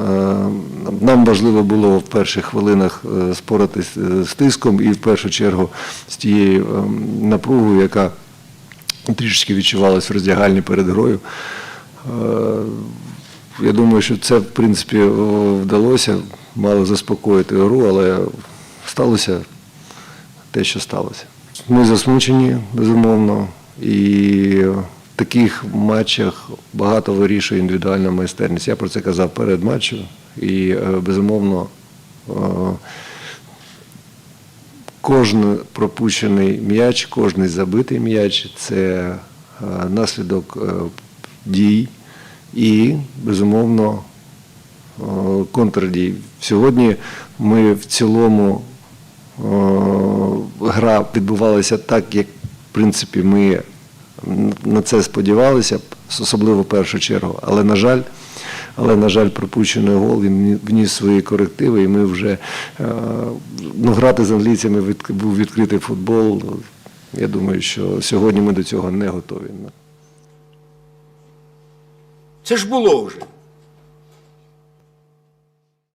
Е, Нам важливо було в перших хвилинах е, споратись е, з тиском і в першу чергу з тією напругою, яка трішечки відчувалась в роздягальні перед грою. Я думаю, що це в принципі вдалося, мало заспокоїти гру, але сталося те, що сталося. Ми засмучені, безумовно, і таких матчах багато вирішує індивідуальна майстерність. Я про це казав перед матчем, і е, безумовно. е, Кожен пропущений м'яч, кожний забитий м'яч це е, наслідок дій і, безумовно, контрдій. Сьогодні ми в цілому гра відбувалася так, як в принципі ми на це сподівалися, особливо в першу чергу. Але, на жаль, але, на жаль, пропущений гол він вніс свої корективи, і ми вже е, ну, грати з англійцями був відкритий футбол. Я думаю, що сьогодні ми до цього не готові. Це ж було вже.